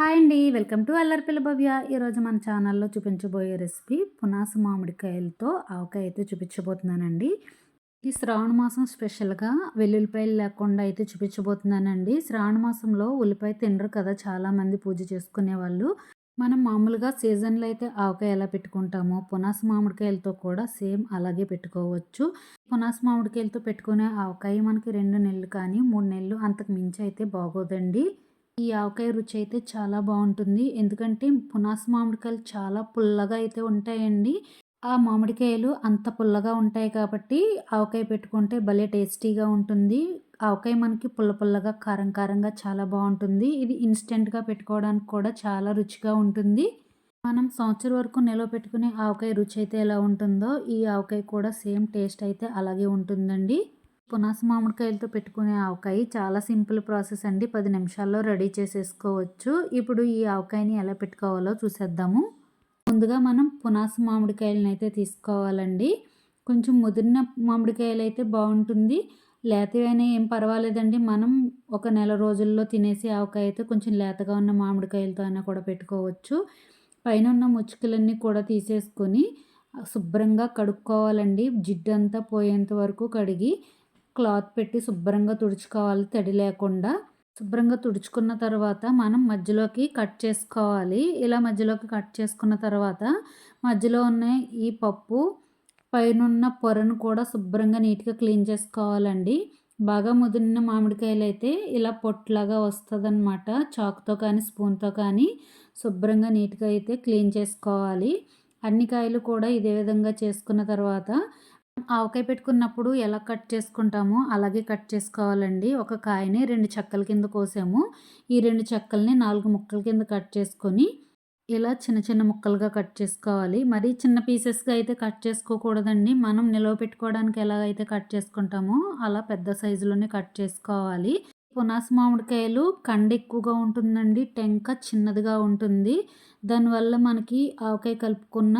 Hi అండి. Welcome to Allaripilla Bhavya. ఈరోజు మన ఛానల్లో చూపించబోయే రెసిపీ పునాస మామిడికాయలతో ఆవకాయ అయితే చూపించబోతున్నానండి. ఈ శ్రావణ మాసం స్పెషల్గా వెల్లుల్లిపాయలు లేకుండా అయితే చూపించబోతున్నానండి. శ్రావణ మాసంలో ఉల్లిపాయ తినరు కదా చాలామంది పూజ చేసుకునే వాళ్ళు. మనం మామూలుగా సీజన్లో అయితే ఆవకాయ ఎలా పెట్టుకుంటామో పునాస మామిడికాయలతో కూడా సేమ్ అలాగే పెట్టుకోవచ్చు. పునాస మామిడికాయలతో పెట్టుకునే ఆవకాయ మనకి రెండు నెలలు కానీ మూడు నెలలు అంతకు మించి అయితే బాగోదండి. ఈ ఆవకాయ రుచి అయితే చాలా బాగుంటుంది ఎందుకంటే పునాస మామిడికాయలు చాలా పుల్లగా అయితే ఉంటాయండి. ఆ మామిడికాయలు అంత పుల్లగా ఉంటాయి కాబట్టి ఆవకాయ పెట్టుకుంటే భలే టేస్టీగా ఉంటుంది. ఆవకాయ మనకి పుల్ల పుల్లగా కారం కారంగా చాలా బాగుంటుంది ఇది ఇన్స్టెంట్గా పెట్టుకోవడానికి కూడా చాలా రుచిగా ఉంటుంది. మనం సంవత్సరం వరకు నిల్వ పెట్టుకునే ఆవకాయ రుచి అయితే ఎలా ఉంటుందో ఈ ఆవకాయ కూడా సేమ్ టేస్ట్ అయితే అలాగే ఉంటుందండి. పునాస మామిడికాయలతో పెట్టుకునే ఆవకాయ చాలా సింపుల్ ప్రాసెస్ అండి. పది నిమిషాల్లో రెడీ చేసేసుకోవచ్చు. ఇప్పుడు ఈ ఆవకాయని ఎలా పెట్టుకోవాలో చూసేద్దాము. ముందుగా మనం పునాస మామిడికాయలను అయితే తీసుకోవాలండి. కొంచెం ముదిరిన మామిడికాయలు అయితే బాగుంటుంది. లేతవైనా ఏం పర్వాలేదండి. మనం ఒక నెల రోజుల్లో తినేసి ఆవకాయ అయితే కొంచెం లేతగా ఉన్న మామిడికాయలతో అయినా కూడా పెట్టుకోవచ్చు. పైన ఉన్న ముచ్చుకలన్నీ కూడా తీసేసుకొని శుభ్రంగా కడుక్కోవాలండి. జిడ్డంతా పోయేంత వరకు కడిగి క్లాత్ పెట్టి శుభ్రంగా తుడుచుకోవాలి. తడి లేకుండా శుభ్రంగా తుడుచుకున్న తర్వాత మనం మధ్యలోకి కట్ చేసుకోవాలి. ఇలా మధ్యలోకి కట్ చేసుకున్న తర్వాత మధ్యలో ఉన్న ఈ పప్పు పైన పొరను కూడా శుభ్రంగా నీట్గా క్లీన్ చేసుకోవాలండి. బాగా ముదిరిన మామిడికాయలు అయితే ఇలా పొట్లాగా వస్తుందన్నమాట. చాకుతో కానీ స్పూన్తో కానీ శుభ్రంగా నీట్గా అయితే క్లీన్ చేసుకోవాలి. అన్ని కాయలు కూడా ఇదే విధంగా చేసుకున్న తర్వాత ఆవకాయ పెట్టుకున్నప్పుడు ఎలా కట్ చేసుకుంటామో అలాగే కట్ చేసుకోవాలండి. ఒక కాయని రెండు చెక్కల కింద కోసాము. ఈ రెండు చెక్కల్ని నాలుగు ముక్కల కింద కట్ చేసుకొని ఇలా చిన్న చిన్న ముక్కలుగా కట్ చేసుకోవాలి. మరీ చిన్న పీసెస్గా అయితే కట్ చేసుకోకూడదండి. మనం నిలవ పెట్టుకోవడానికి ఎలా అయితే కట్ చేసుకుంటామో అలా పెద్ద సైజులోనే కట్ చేసుకోవాలి. పునాస మామిడికాయలు కండ ఎక్కువగా ఉంటుందండి. టెంక చిన్నదిగా ఉంటుంది. దానివల్ల మనకి ఆవకాయ కలుపుకున్న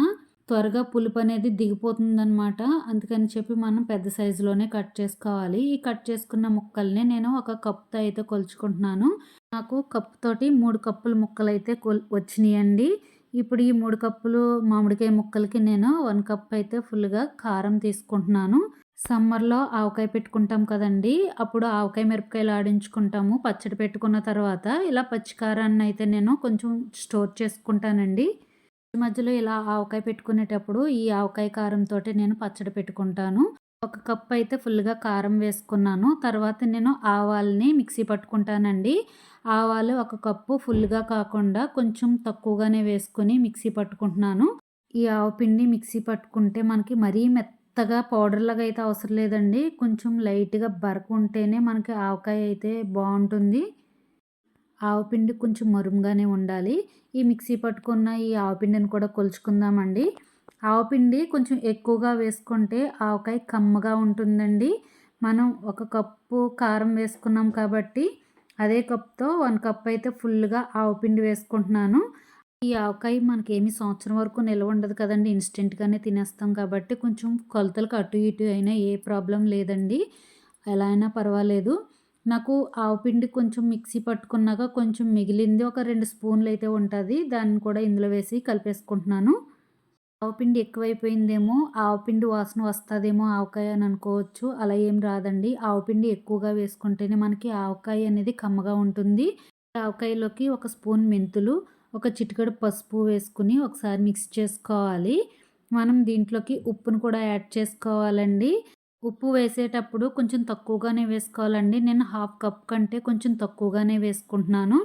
త్వరగా పులుపు అనేది దిగిపోతుందనమాట అందుకని చెప్పి మనం పెద్ద సైజులోనే కట్ చేసుకోవాలి. ఈ కట్ చేసుకున్న ముక్కల్ని నేను ఒక కప్తో అయితే కొలుచుకుంటున్నాను. నాకు కప్ తోటి మూడు కప్పుల ముక్కలు అయితే కొల్ వచ్చినాయండి. ఇప్పుడు ఈ మూడు కప్పులు మామిడికాయ ముక్కలకి నేను వన్ కప్ అయితే ఫుల్గా కారం తీసుకుంటున్నాను. సమ్మర్లో ఆవకాయ పెట్టుకుంటాం కదండి. అప్పుడు ఆవకాయ మిరపకాయలు ఆడించుకుంటాము. పచ్చడి పెట్టుకున్న తర్వాత ఇలా పచ్చికారాన్ని అయితే నేను కొంచెం స్టోర్ చేసుకుంటానండి. మధ్యలో ఇలా ఆవకాయ పెట్టుకునేటప్పుడు ఈ ఆవకాయ కారంతో నేను పచ్చడి పెట్టుకుంటాను. ఒక కప్ అయితే ఫుల్గా కారం వేసుకున్నాను. తర్వాత నేను ఆవాల్ని మిక్సీ పట్టుకుంటానండి. ఆవాలు ఒక కప్పు ఫుల్గా కాకుండా కొంచెం తక్కువగానే వేసుకొని మిక్సీ పట్టుకుంటున్నాను. ఈ ఆవపిండి మిక్సీ పట్టుకుంటే మనకి మరీ మెత్తగా పౌడర్లాగా అయితే అవసరం లేదండి. కొంచెం లైట్గా బరకుంటేనే మనకి ఆవకాయ అయితే బాగుంటుంది. ఆవపిండి కొంచెం మరుముగానే ఉండాలి. ఈ మిక్సీ పట్టుకున్న ఈ ఆవపిండిని కూడా కొలుచుకుందామండి. ఆవపిండి కొంచెం ఎక్కువగా వేసుకుంటే ఆవకాయ కమ్మగా ఉంటుందండి. మనం ఒక కప్పు కారం వేసుకున్నాం కాబట్టి అదే కప్తో వన్ కప్ అయితే ఫుల్గా ఆవపిండి వేసుకుంటున్నాను. ఈ ఆవకాయ మనకి ఏమి సంవత్సరం వరకు నిల్వ ఉండదు కదండి. ఇన్స్టెంట్గానే తినేస్తాం కాబట్టి కొంచెం కొలతలకు అటు ఇటు అయినా ఏ ప్రాబ్లం లేదండి. ఎలా అయినా పర్వాలేదు. నాకు ఆవుపిండి కొంచెం మిక్సీ పట్టుకున్నాక కొంచెం మిగిలింది ఒక రెండు స్పూన్లు అయితే ఉంటుంది. దాన్ని కూడా ఇందులో వేసి కలిపేసుకుంటున్నాను. ఆవుపిండి ఎక్కువైపోయిందేమో ఆవపిండి వాసన వస్తుందేమో ఆవకాయ అని అనుకోవచ్చు. అలా ఏం రాదండి. ఆవపిండి ఎక్కువగా వేసుకుంటేనే మనకి ఆవకాయ అనేది కమ్మగా ఉంటుంది. ఆవకాయలోకి ఒక స్పూన్ మెంతులు ఒక చిటికడు పసుపు వేసుకుని ఒకసారి మిక్స్ చేసుకోవాలి. మనం దీంట్లోకి ఉప్పును కూడా యాడ్ చేసుకోవాలండి. ఉప్పు వేసేటప్పుడు కొంచెం తక్కువగానే వేసుకోవాలండి. నేను హాఫ్ కప్ కంటే కొంచెం తక్కువగానే వేసుకుంటున్నాను.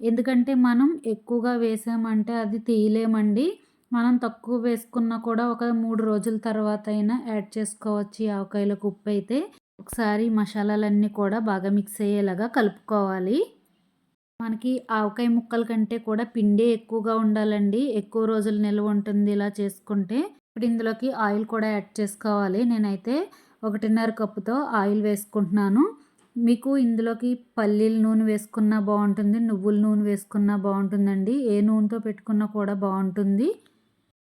ఎందుకంటే మనం ఎక్కువగా వేసామంటే అది తీయలేమండి. మనం తక్కువ వేసుకున్నా కూడా ఒక మూడు రోజుల తర్వాత అయినా యాడ్ చేసుకోవచ్చు ఈ ఆవకాయలకు ఉప్పు అయితే. ఒకసారి మసాలాలన్నీ కూడా బాగా మిక్స్ అయ్యేలాగా కలుపుకోవాలి. మనకి ఆవకాయ ముక్కల కంటే కూడా పిండే ఎక్కువగా ఉండాలండి. ఎక్కువ రోజులు నిల్వ ఉంటుంది ఇలా చేసుకుంటే. ఇప్పుడు ఇందులోకి ఆయిల్ కూడా యాడ్ చేసుకోవాలి నేనైతే. ఒకటిన్నర కప్పుతో ఆయిల్ వేసుకుంటున్నాను. మీకు ఇందులోకి పల్లీల నూనె వేసుకున్నా బాగుంటుంది నువ్వుల నూనె వేసుకున్నా బాగుంటుందండి. ఏ నూనెతో పెట్టుకున్నా కూడా బాగుంటుంది.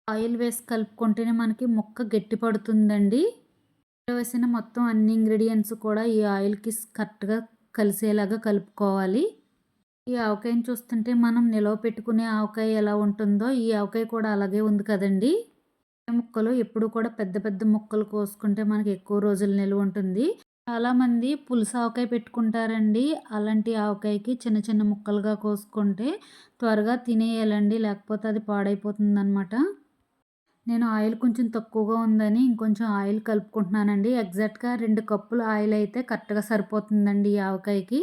ఆయిల్ వేసి కలుపుకుంటేనే మనకి ముక్క గట్టి పడుతుందండి. వేసిన మొత్తం అన్ని ఇంగ్రీడియంట్స్ కూడా ఈ ఆయిల్కి కరెక్ట్గా కలిసేలాగా కలుపుకోవాలి. ఈ ఆవకాయని చూస్తుంటే మనం నిలవ పెట్టుకునే ఆవకాయ ఎలా ఉంటుందో ఈ ఆవకాయ కూడా అలాగే ఉంది కదండీ! ముక్కలు ఎప్పుడు కూడా పెద్ద పెద్ద ముక్కలు కోసుకుంటే మనకి ఎక్కువ రోజులు నిలువ ఉంటుంది. చాలామంది పులుసు ఆవకాయ పెట్టుకుంటారండి. అలాంటి ఆవకాయకి చిన్న చిన్న ముక్కలుగా కోసుకుంటే త్వరగా తినేయాలండి. లేకపోతే అది పాడైపోతుందనమాట. నేను ఆయిల్ కొంచెం తక్కువగా ఉందని ఇంకొంచెం ఆయిల్ కలుపుకుంటున్నానండి. ఎగ్జాక్ట్‌గా రెండు కప్పులు ఆయిల్ అయితే కరెక్ట్‌గా సరిపోతుందండి ఈ ఆవకాయకి.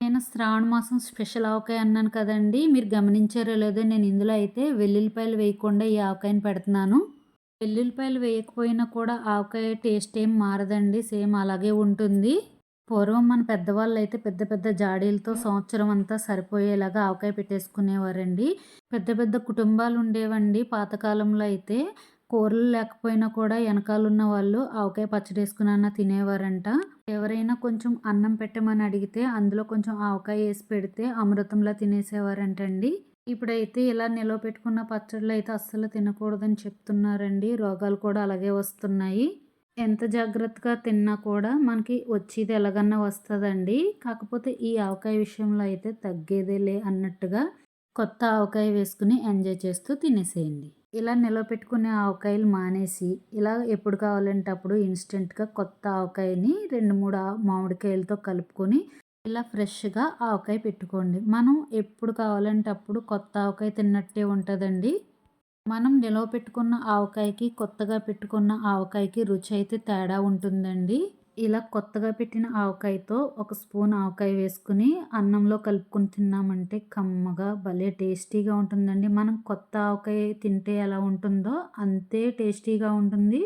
నేను శ్రావణ మాసం స్పెషల్ ఆవకాయ అన్నాను కదండీ! మీరు గమనించారో లేదో నేను ఇందులో అయితే వెల్లుల్లిపాయలు వేయకుండా ఈ ఆవకాయని పెడుతున్నాను. వెల్లుల్లిపాయలు వేయకపోయినా కూడా ఆవకాయ టేస్ట్ ఏం మారదండి. సేమ్ అలాగే ఉంటుంది. పూర్వం మన పెద్దవాళ్ళు అయితే పెద్ద పెద్ద జాడీలతో సంవత్సరం అంతా సరిపోయేలాగా ఆవకాయ పెట్టేసుకునేవారండి. పెద్ద పెద్ద కుటుంబాలు ఉండేవండి పాతకాలంలో అయితే. కూరలు లేకపోయినా కూడా వెనకాలన్న వాళ్ళు ఆవకాయ పచ్చడి పచ్చడేసుకునన్నా తినేవారంట. ఎవరైనా కొంచెం అన్నం పెట్టమని అడిగితే అందులో కొంచెం ఆవకాయ వేసి పెడితే అమృతంలా తినేసేవారంటండి. ఇప్పుడైతే ఇలా నిలవ పెట్టుకున్న పచ్చళ్ళు అయితే అస్సలు తినకూడదని చెప్తున్నారండి. రోగాలు కూడా అలాగే వస్తున్నాయి. ఎంత జాగ్రత్తగా తిన్నా కూడా మనకి వచ్చేది ఎలాగన్నా వస్తుందండి కాకపోతే ఈ ఆవకాయ విషయంలో అయితే తగ్గేదేలే అన్నట్టుగా కొత్త ఆవకాయ వేసుకుని ఎంజాయ్ చేస్తూ తినేసేయండి. ఇలా నిలవపెట్టుకునే ఆవకాయలు మానేసి ఇలా ఎప్పుడు కావాలంటే అప్పుడు ఇన్స్టెంట్‌గా కొత్త ఆవకాయని 2, 3 మామిడికాయలతో కలుపుకొని ఇలా ఫ్రెష్‌గా ఆవకాయ పెట్టుకోండి. మనం ఎప్పుడు కావాలంటే అప్పుడు కొత్త ఆవకాయ తిన్నట్టే ఉంటుందండి మనం నిలవ పెట్టుకున్న ఆవకాయకి, కొత్తగా పెట్టుకున్న ఆవకాయకి రుచి అయితే తేడా ఉంటుందండి. ఇలా కొత్తగా పెట్టిన ఆవకాయతో ఒక స్పూన్ ఆవకాయ వేసుకుని అన్నంలో కలుపుకొని తిన్నామంటే కమ్మగా భలే టేస్టీగా ఉంటుందండి. మనం కొత్త ఆవకాయ తింటే ఎలా ఉంటుందో అంతే టేస్టీగా ఉంటుంది.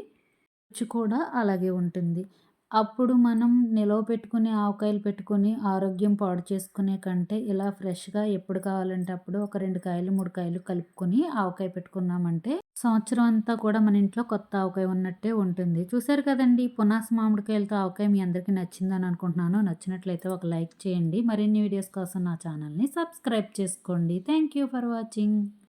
రుచి కూడా అలాగే ఉంటుంది. అప్పుడు మనం నిలవ పెట్టుకుని ఆవకాయలు పెట్టుకొని ఆరోగ్యం పాడు చేసుకునే కంటే ఇలా ఫ్రెష్‌గా ఎప్పుడు కావాలంటే అప్పుడు ఒక రెండు కాయలు, మూడు కాయలు కలుపుకొని ఆవకాయ పెట్టుకున్నామంటే సంవత్సరం అంతా కూడా మన ఇంట్లో కొత్త ఆవకాయ ఉన్నట్టే ఉంటుంది. చూసారు కదండీ! పునాస మామిడికాయలతో ఆవకాయ మీ అందరికీ నచ్చిందని అనుకుంటున్నాను. నచ్చినట్లయితే ఒక లైక్ చేయండి. మరిన్ని వీడియోస్ కోసం నా ఛానల్‌ని సబ్స్క్రైబ్ చేసుకోండి. Thank you for watching.